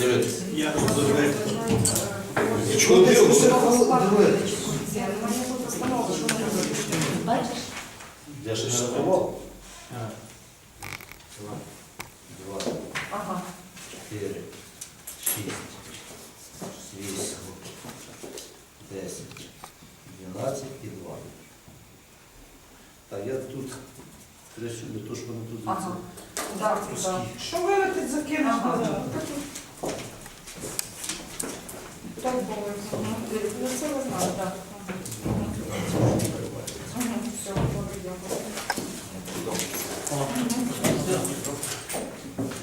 Дивитися. Я дивитися? Бачиш? Я ще не рахував. А, Два, Ага. чотири, шість, вісім, десять, дванадцять і два. Так, я тут трещу не то, що вони тут Ага. Так, так. Що вилетить, закинеш Ага. назад. Так було. Ну, це ви знали, так. Мгм, Все, добре, дякую.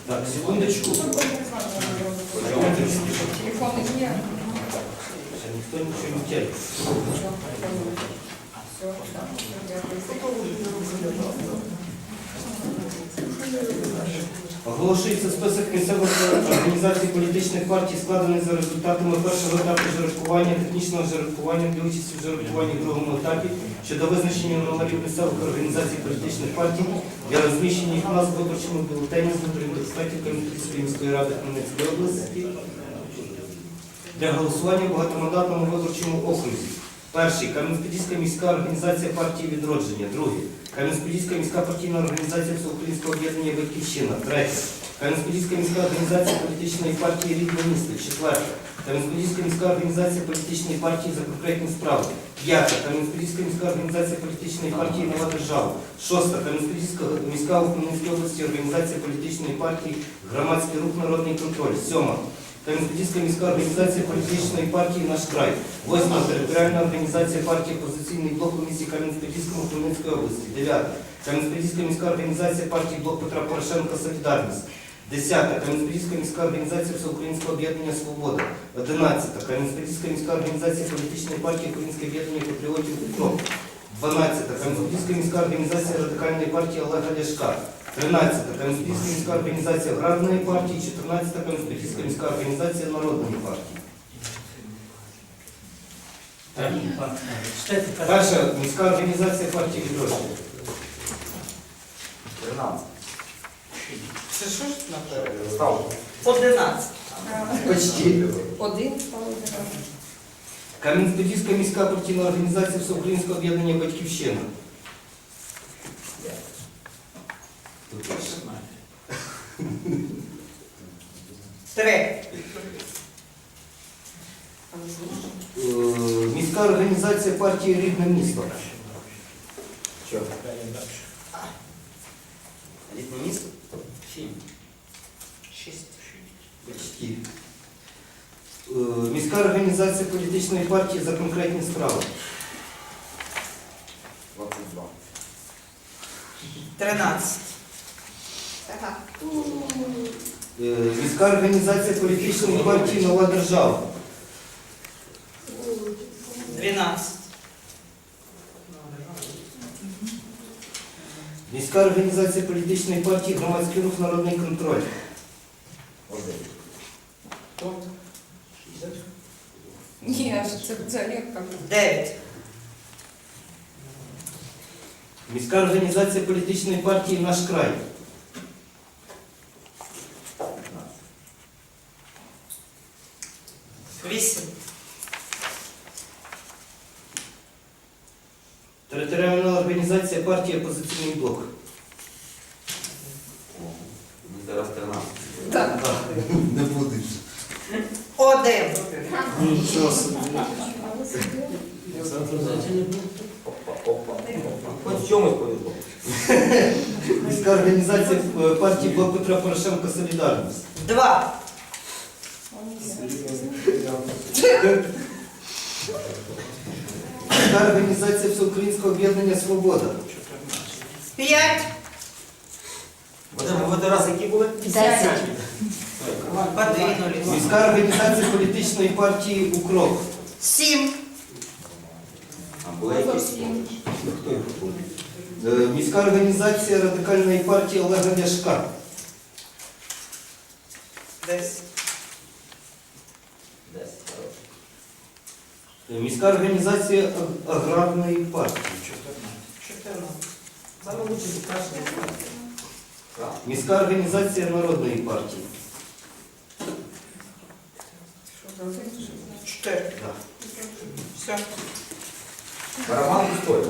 Так, секундочку. Телефон не Никто ничего не теряет. Все. Оголошується список місцевих організацій політичних партій, складений за результатами першого етапу жеребкування, технічного жеребкування для участі в жеребкуванні в другому етапі щодо визначення номерів місцевих організацій політичних партій для розміщення їх назв в виборчому бюлетені з виборів депутатів міської ради Хмельницької області для голосування в багатомандатному виборчому окрузі. Перший Кам'янська міська організація партії відродження. Другий Кам'янська міська партійна організація Всеукраїнського об'єднання Батьківщина. Третє. Кам'янська міська організація політичної партії Рідне місто. Четверте. Кам'янська міська організація політичної партії за конкретні справи. П'яте. Кам'янська міська організація політичної партії Нова держава. Шоста. Кам'янська міська у Хмельницькій області організація політичної партії Громадський рух Народний контроль. Сьома. Кам'янська міська організація політичної партії Наш край. Восьма територіальна організація партії Опозиційний блок у місті Кам'янськ-Подільському Хмельницької області. Дев'ята. Кам'янська міська організація партії Блок Петра Порошенка Солідарність. Десята. Кам'янська міська організація Всеукраїнського об'єднання Свобода. Одинадцята. Кам'янська міська організація політичної партії Українське об'єднання патріотів УКРОП. 12. Кам'янська міська організація Радикальної партії Олега Ляшка. 13. Кам'янська міська організація Аграрної партії. 14. Кам'янська міська організація Народної партії. Перша міська організація партії відродження. 13. Це що ж? Став. Одинадцять. Почти. Один стало одинадцять. Кам'янська міська партійна організація Всеукраїнського об'єднання Батьківщина. Тут теж. Три. Е, Міська організація партії Рідне місто. Що? Літнє місто? Шість. Міська організація політичної партії за конкретні справи. 22. Тринадцять. Е, Міська організація політичної партії Нова держава. Дванадцять. Міська організація політичної партії Громадський рух Народний контроль. Ні, аж це взагалі як кажу. Дев'ять. Міська організація політичної партії Наш край. Вісім. Територіальна організація партії Опозиційний блок. Один. Нічого собі. Опа, опа, опа. Хоч в чомусь повезло. Міська організація е, партії Блок Петра Порошенка Солідарність. Два. Міська організація Всеукраїнського об'єднання Свобода. П'ять. Вадим, ви один раз які були? Десять. Подвинули. Міська організація політичної партії Укроп. Сім. А були якісь? Хто їх? Е, Міська організація радикальної партії Олега Ляшка. Десять. Е, Міська організація Аг- аграрної партії. Чотирнадцять. Саме лучше краще. Міська організація народної партії. Чотири. Все. Барабан пустой.